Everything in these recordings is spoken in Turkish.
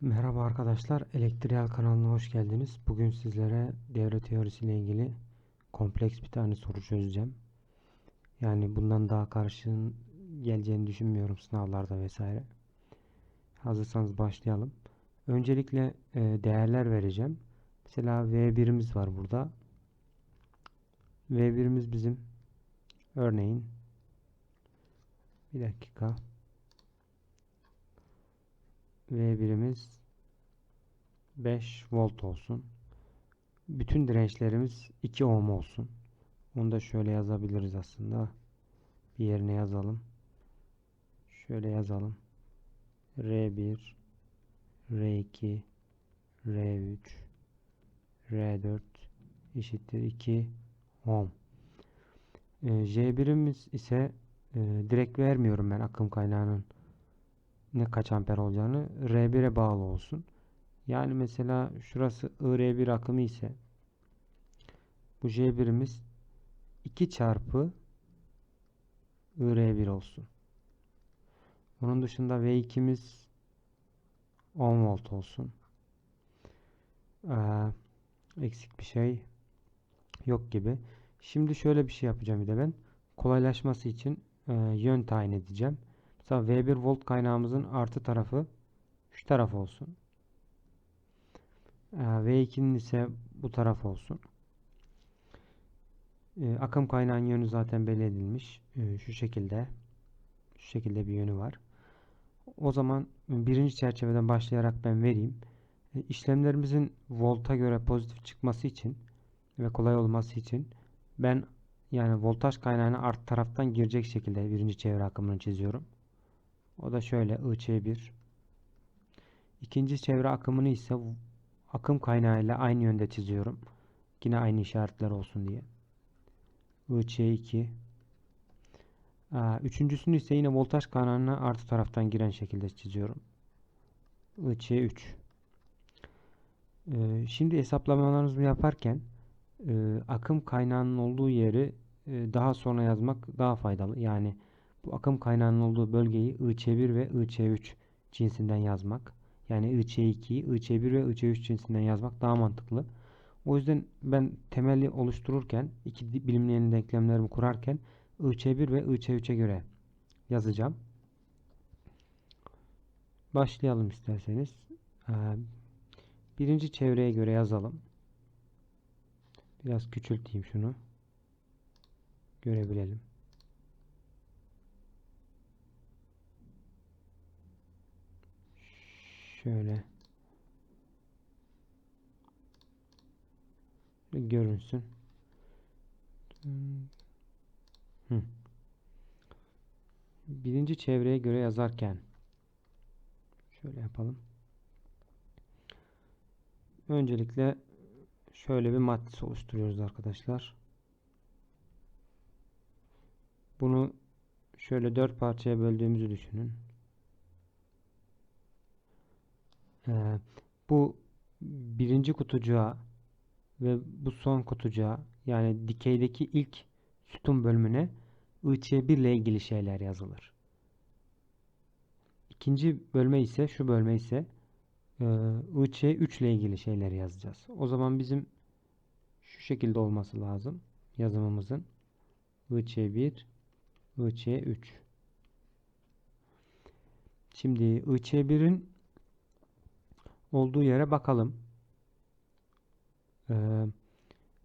Merhaba arkadaşlar, Elektriyel kanalına hoş geldiniz. Bugün sizlere devre teorisi ile ilgili kompleks bir tane soru çözeceğim. Yani bundan daha karşının geleceğini düşünmüyorum sınavlarda vesaire. Hazırsanız başlayalım. Öncelikle e, değerler vereceğim. Mesela V1'imiz var burada. V1'imiz bizim örneğin bir dakika. V1'imiz 5 volt olsun. Bütün dirençlerimiz 2 ohm olsun. Onu da şöyle yazabiliriz aslında. Bir yerine yazalım. Şöyle yazalım. R1 R2 R3 R4 eşittir 2 ohm. Ee, J1'imiz ise e, direkt vermiyorum ben akım kaynağının ne kaç amper olacağını R1'e bağlı olsun. Yani mesela şurası IR1 akımı ise bu J1'imiz 2 çarpı IR1 olsun. Onun dışında V2'miz 10 volt olsun. Ee, eksik bir şey yok gibi. Şimdi şöyle bir şey yapacağım bir de ben. Kolaylaşması için e, yön tayin edeceğim. Mesela V1 volt kaynağımızın artı tarafı şu taraf olsun. Ee, V2'nin ise bu taraf olsun. Ee, akım kaynağın yönü zaten belli edilmiş. Ee, şu şekilde. Şu şekilde bir yönü var. O zaman birinci çerçeveden başlayarak ben vereyim. İşlemlerimizin volta göre pozitif çıkması için ve kolay olması için ben yani voltaj kaynağını art taraftan girecek şekilde birinci çevre akımını çiziyorum. O da şöyle IC1. İkinci çevre akımını ise akım kaynağıyla aynı yönde çiziyorum. Yine aynı işaretler olsun diye. IC2. Üçüncüsünü ise yine voltaj kaynağına artı taraftan giren şekilde çiziyorum. IC3. Ee, şimdi hesaplamalarınızı yaparken e, akım kaynağının olduğu yeri e, daha sonra yazmak daha faydalı. Yani bu akım kaynağının olduğu bölgeyi IC1 ve IC3 cinsinden yazmak. Yani IC2'yi IC1 ve IC3 cinsinden yazmak daha mantıklı. O yüzden ben temeli oluştururken iki bilimleyen denklemlerimi kurarken IC1 ve IC3'e göre yazacağım. Başlayalım isterseniz. Ee, birinci çevreye göre yazalım. Biraz küçülteyim şunu. Görebilelim. Şöyle görünsün. Hı. Birinci çevreye göre yazarken şöyle yapalım. Öncelikle şöyle bir matris oluşturuyoruz arkadaşlar. Bunu şöyle dört parçaya böldüğümüzü düşünün. Ee, bu birinci kutucuğa ve bu son kutucuğa yani dikeydeki ilk sütun bölümüne IC1 ile ilgili şeyler yazılır. İkinci bölme ise şu bölme ise e, IC3 ile ilgili şeyler yazacağız. O zaman bizim şu şekilde olması lazım yazımımızın. IC1 IC3 Şimdi IC1'in olduğu yere bakalım. Ee,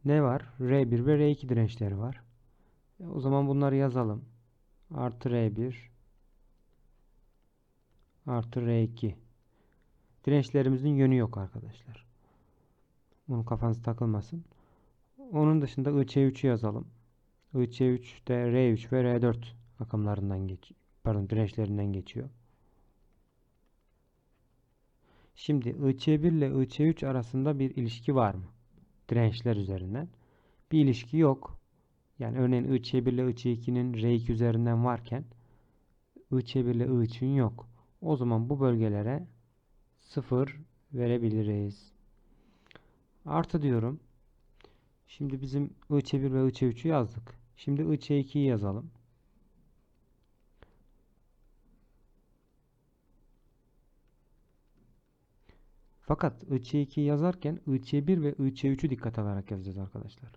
ne var? R1 ve R2 dirençleri var. E, o zaman bunları yazalım. Artı R1 artı R2 dirençlerimizin yönü yok arkadaşlar. Bunun kafanız takılmasın. Onun dışında IC3'ü yazalım. IC3 de R3 ve R4 akımlarından geç pardon dirençlerinden geçiyor. Şimdi IC1 ile IC3 arasında bir ilişki var mı? Dirençler üzerinden. Bir ilişki yok. Yani örneğin IC1 ile IC2'nin R2 üzerinden varken IC1 ile I3'ün yok. O zaman bu bölgelere 0 verebiliriz. Artı diyorum. Şimdi bizim IC1 ve IC3'ü yazdık. Şimdi IC2'yi yazalım. Fakat IC2'yi yazarken IC1 ve IC3'ü dikkat alarak yazacağız arkadaşlar.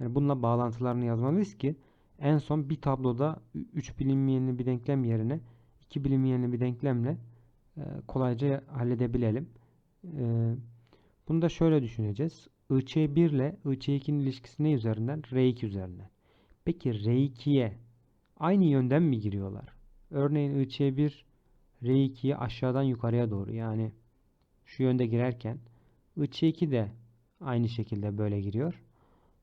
Yani bununla bağlantılarını yazmalıyız ki en son bir tabloda 3 bilinmeyenli bir denklem yerine 2 bilinmeyenli bir denklemle e, kolayca halledebilelim. E, bunu da şöyle düşüneceğiz. IC1 ile IC2'nin ilişkisi ne üzerinden? R2 üzerinden. Peki R2'ye aynı yönden mi giriyorlar? Örneğin IC1 R2'yi aşağıdan yukarıya doğru yani şu yönde girerken IC2 de aynı şekilde böyle giriyor.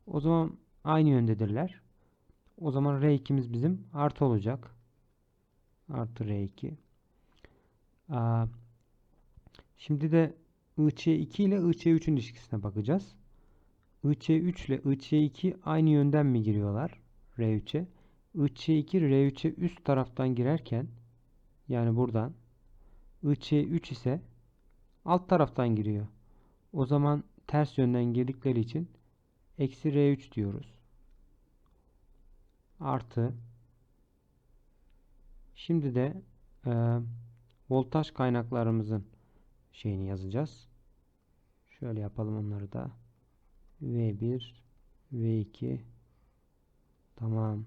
O zaman aynı yöndedirler. O zaman R2'miz bizim artı olacak. Artı R2. Aa, şimdi de IC2 ile IC3'ün ilişkisine bakacağız. IC3 ile IC2 aynı yönden mi giriyorlar R3'e? IC2 R3'e üst taraftan girerken yani buradan IC3 ise alt taraftan giriyor. O zaman ters yönden girdikleri için eksi R3 diyoruz. Artı şimdi de e, voltaj kaynaklarımızın şeyini yazacağız. Şöyle yapalım onları da. V1 V2 Tamam.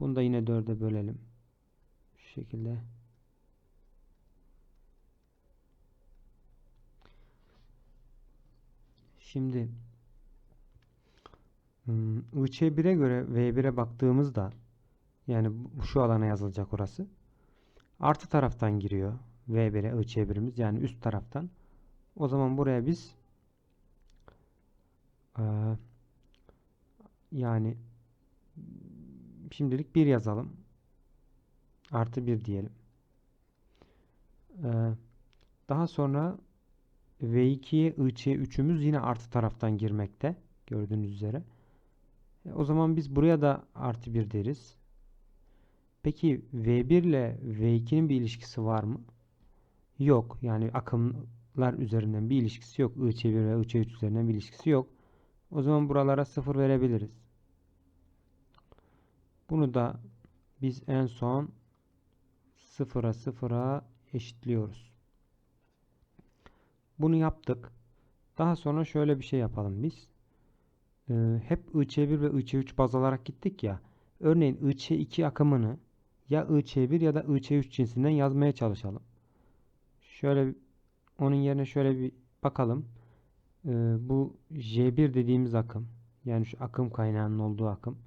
Bunu da yine 4'e bölelim. Şu şekilde. Şimdi IC1'e göre V1'e baktığımızda yani şu alana yazılacak orası. Artı taraftan giriyor V1'e IC1'imiz yani üst taraftan. O zaman buraya biz yani şimdilik 1 yazalım. Artı 1 diyelim. daha sonra V2'ye IC3'ümüz yine artı taraftan girmekte. Gördüğünüz üzere. E, o zaman biz buraya da artı 1 deriz. Peki V1 ile V2'nin bir ilişkisi var mı? Yok. Yani akımlar üzerinden bir ilişkisi yok. IC1 ve IC3 üzerinden bir ilişkisi yok. O zaman buralara 0 verebiliriz. Bunu da biz en son 0'a 0'a eşitliyoruz. Bunu yaptık. Daha sonra şöyle bir şey yapalım biz. Ee, hep IC1 ve IC3 baz alarak gittik ya. Örneğin IC2 akımını ya IC1 ya da IC3 cinsinden yazmaya çalışalım. Şöyle onun yerine şöyle bir bakalım. Ee, bu J1 dediğimiz akım yani şu akım kaynağının olduğu akım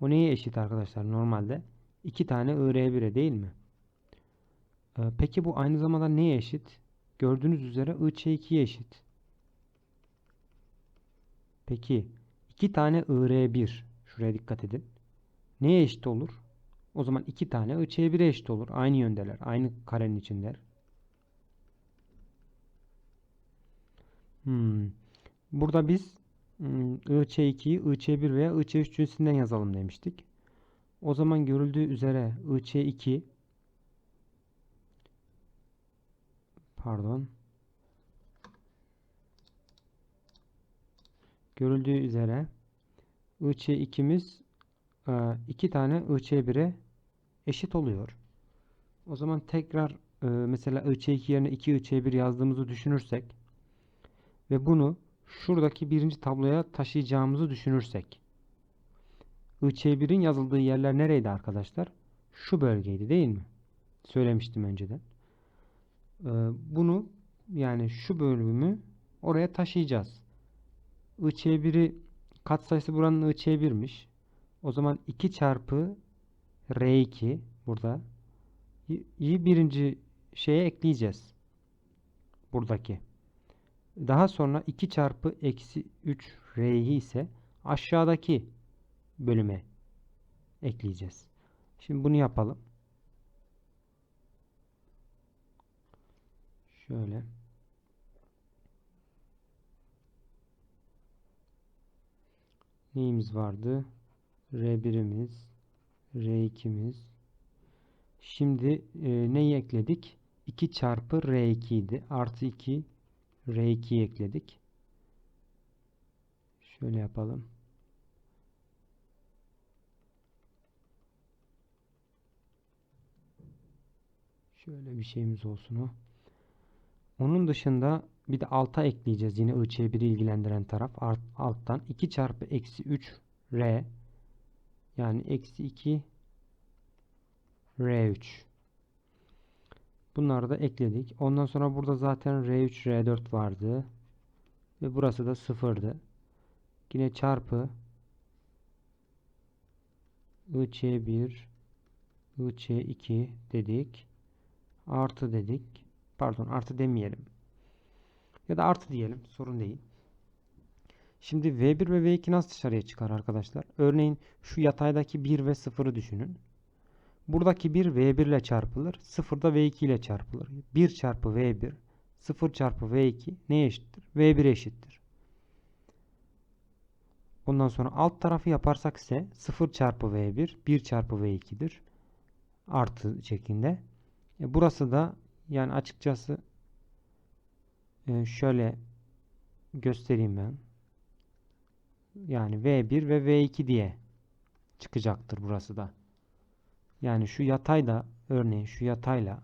o neye eşit arkadaşlar normalde? 2 tane IR1'e değil mi? Ee, peki bu aynı zamanda neye eşit? Gördüğünüz üzere IC2'ye eşit. Peki 2 tane IR1 şuraya dikkat edin. Neye eşit olur? O zaman 2 tane IC1'e eşit olur. Aynı yöndeler. Aynı karenin içindeler. Hmm. Burada biz IC2'yi IC1 veya IC3 cinsinden yazalım demiştik. O zaman görüldüğü üzere IC2 pardon görüldüğü üzere IC2'miz e, iki tane IC1'e eşit oluyor. O zaman tekrar e, mesela IC2 yerine 2 IC1 yazdığımızı düşünürsek ve bunu şuradaki birinci tabloya taşıyacağımızı düşünürsek IC1'in yazıldığı yerler nereydi arkadaşlar? Şu bölgeydi değil mi? Söylemiştim önceden. Ee, bunu yani şu bölümü oraya taşıyacağız. IC1'i katsayısı buranın IC1'miş. O zaman 2 çarpı R2 burada iyi birinci şeye ekleyeceğiz. Buradaki. Daha sonra 2 çarpı eksi 3 R'yi ise aşağıdaki bölüme ekleyeceğiz. Şimdi bunu yapalım. Şöyle. Neyimiz vardı? R1'imiz, R2'miz. Şimdi e, neyi ekledik? 2 çarpı R2 idi. Artı 2 R2'yi ekledik. Şöyle yapalım. Şöyle bir şeyimiz olsun o. Onun dışında bir de alta ekleyeceğiz. Yine IC1'i ilgilendiren taraf alt, alttan 2 çarpı eksi 3 R yani eksi 2 R3 Bunları da ekledik. Ondan sonra burada zaten R3 R4 vardı. Ve burası da sıfırdı. Yine çarpı IC1 IC2 dedik. Artı dedik. Pardon artı demeyelim. Ya da artı diyelim. Sorun değil. Şimdi V1 ve V2 nasıl dışarıya çıkar arkadaşlar? Örneğin şu yataydaki 1 ve 0'ı düşünün. Buradaki 1 V1 ile çarpılır. 0 da V2 ile çarpılır. 1 çarpı V1 0 çarpı V2 neye eşittir? V1 eşittir. Ondan sonra alt tarafı yaparsak ise 0 çarpı V1 1 çarpı V2'dir. Artı şeklinde. E burası da yani açıkçası e, şöyle göstereyim ben. Yani V1 ve V2 diye çıkacaktır burası da. Yani şu yatayda örneğin şu yatayla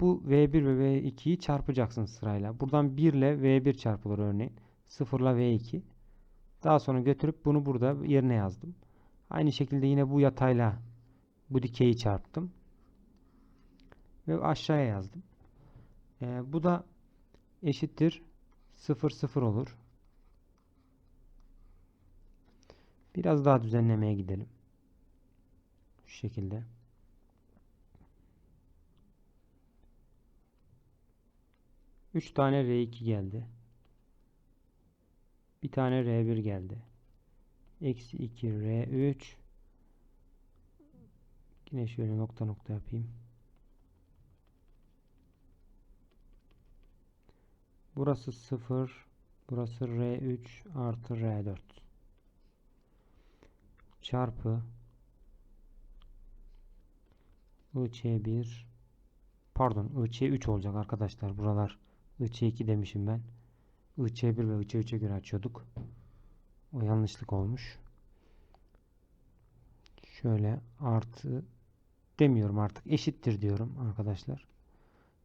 bu V1 ve V2'yi çarpacaksın sırayla. Buradan 1 ile V1 çarpılır örneğin. 0 ile V2. Daha sonra götürüp bunu burada yerine yazdım. Aynı şekilde yine bu yatayla bu dikeyi çarptım. Ve aşağıya yazdım. Ee, bu da eşittir 0 0 olur. Biraz daha düzenlemeye gidelim. Şu şekilde. Üç tane R2 geldi. Bir tane R1 geldi. Eksi 2 R3 Yine şöyle nokta nokta yapayım. Burası 0 Burası R3 artı R4 çarpı IC1 pardon IC3 olacak arkadaşlar buralar. IC2 demişim ben. IC1 ve IC3'e göre açıyorduk. O yanlışlık olmuş. Şöyle artı demiyorum artık eşittir diyorum arkadaşlar.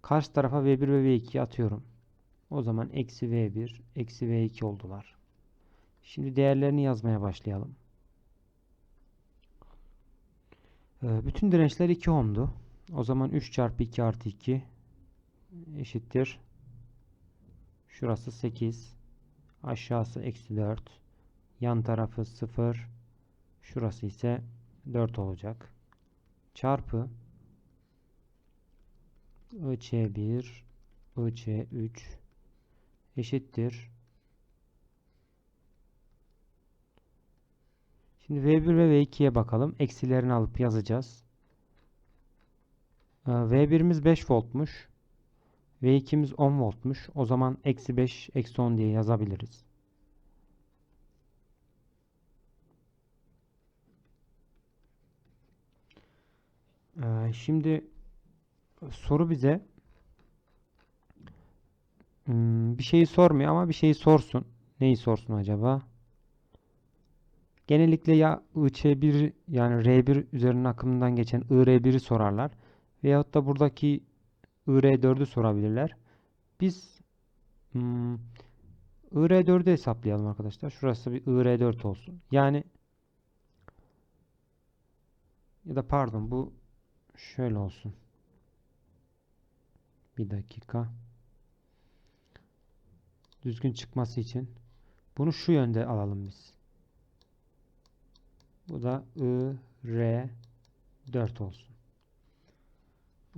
Karşı tarafa V1 ve V2 atıyorum o zaman eksi V1 eksi V2 oldular şimdi değerlerini yazmaya başlayalım Ee, bütün dirençler 2 ohm'du. O zaman 3 çarpı 2 artı 2 eşittir. Şurası 8. Aşağısı eksi 4. Yan tarafı 0. Şurası ise 4 olacak. Çarpı IC1 IC3 eşittir. Şimdi V1 ve V2'ye bakalım. Eksilerini alıp yazacağız. Ee, V1'imiz 5 voltmuş. V2'miz 10 voltmuş. O zaman eksi 5, eksi 10 diye yazabiliriz. Ee, şimdi soru bize hmm, bir şeyi sormuyor ama bir şeyi sorsun. Neyi sorsun acaba? Genellikle ya IC1 yani R1 üzerinin akımından geçen IR1'i sorarlar. Veyahut da buradaki IR4'ü sorabilirler. Biz hmm, IR4'ü hesaplayalım arkadaşlar. Şurası bir IR4 olsun. Yani ya da pardon bu şöyle olsun. Bir dakika. Düzgün çıkması için bunu şu yönde alalım biz. Bu da I, R, 4 olsun.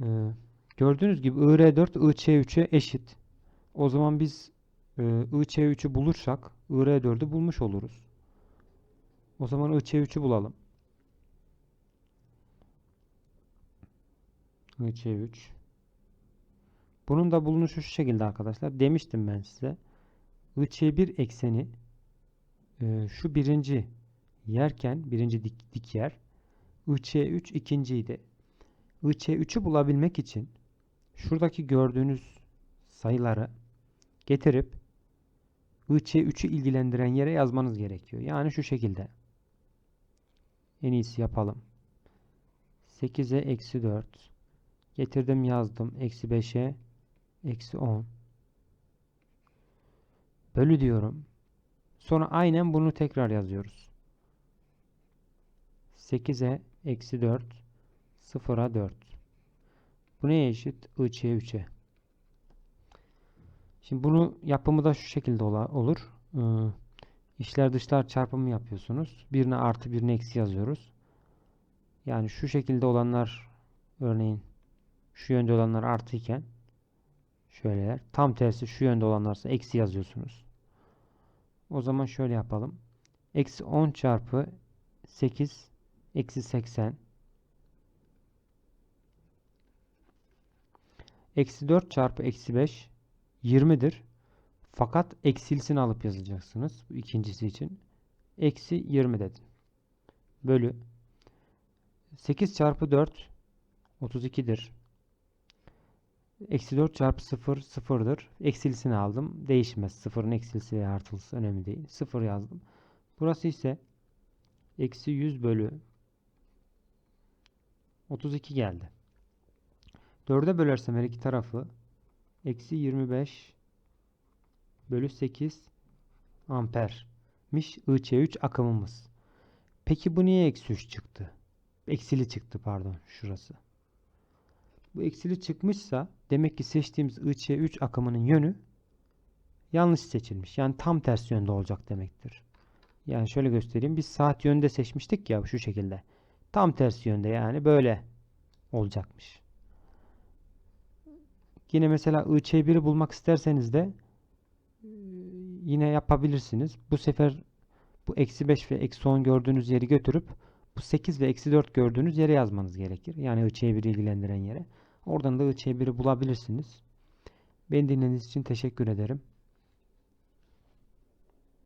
Ee, gördüğünüz gibi IR4 IC3'e eşit. O zaman biz e, IC3'ü bulursak IR4'ü bulmuş oluruz. O zaman IC3'ü bulalım. IC3 Bunun da bulunuşu şu şekilde arkadaşlar. Demiştim ben size. IC1 ekseni e, şu birinci yerken birinci dik, dik yer IC3 ikinciydi. IC3'ü bulabilmek için şuradaki gördüğünüz sayıları getirip IC3'ü ilgilendiren yere yazmanız gerekiyor. Yani şu şekilde. En iyisi yapalım. 8'e eksi 4 getirdim yazdım. Eksi 5'e eksi 10 bölü diyorum. Sonra aynen bunu tekrar yazıyoruz. 8'e eksi 4 0'a 4 bu neye eşit? IÇ'ye 3'e. Şimdi bunu yapımı da şu şekilde olur. Ee, İçler dışlar çarpımı yapıyorsunuz. Birine artı birine eksi yazıyoruz. Yani şu şekilde olanlar örneğin şu yönde olanlar artı iken şöyleler. Tam tersi şu yönde olanlarsa eksi yazıyorsunuz. O zaman şöyle yapalım. Eksi 10 çarpı 8 eksi 80 Eksi 4 çarpı eksi 5 20'dir. Fakat eksilisini alıp yazacaksınız. Bu ikincisi için. Eksi 20 dedim. Bölü. 8 çarpı 4 32'dir. Eksi 4 çarpı 0 sıfırdır. Eksilisini aldım. Değişmez. Sıfırın eksilisi veya artılısı önemli değil. 0 yazdım. Burası ise eksi 100 bölü 32 geldi. 4'e bölersem her iki tarafı eksi 25 bölü 8 ampermiş IC3 akımımız. Peki bu niye eksi 3 çıktı? Eksili çıktı pardon şurası. Bu eksili çıkmışsa demek ki seçtiğimiz IC3 akımının yönü yanlış seçilmiş. Yani tam tersi yönde olacak demektir. Yani şöyle göstereyim. Biz saat yönde seçmiştik ya şu şekilde. Tam tersi yönde yani böyle olacakmış. Yine mesela IC1'i bulmak isterseniz de yine yapabilirsiniz. Bu sefer bu eksi 5 ve eksi 10 gördüğünüz yeri götürüp bu 8 ve eksi 4 gördüğünüz yere yazmanız gerekir. Yani IC1'i ilgilendiren yere. Oradan da IC1'i bulabilirsiniz. Beni dinlediğiniz için teşekkür ederim.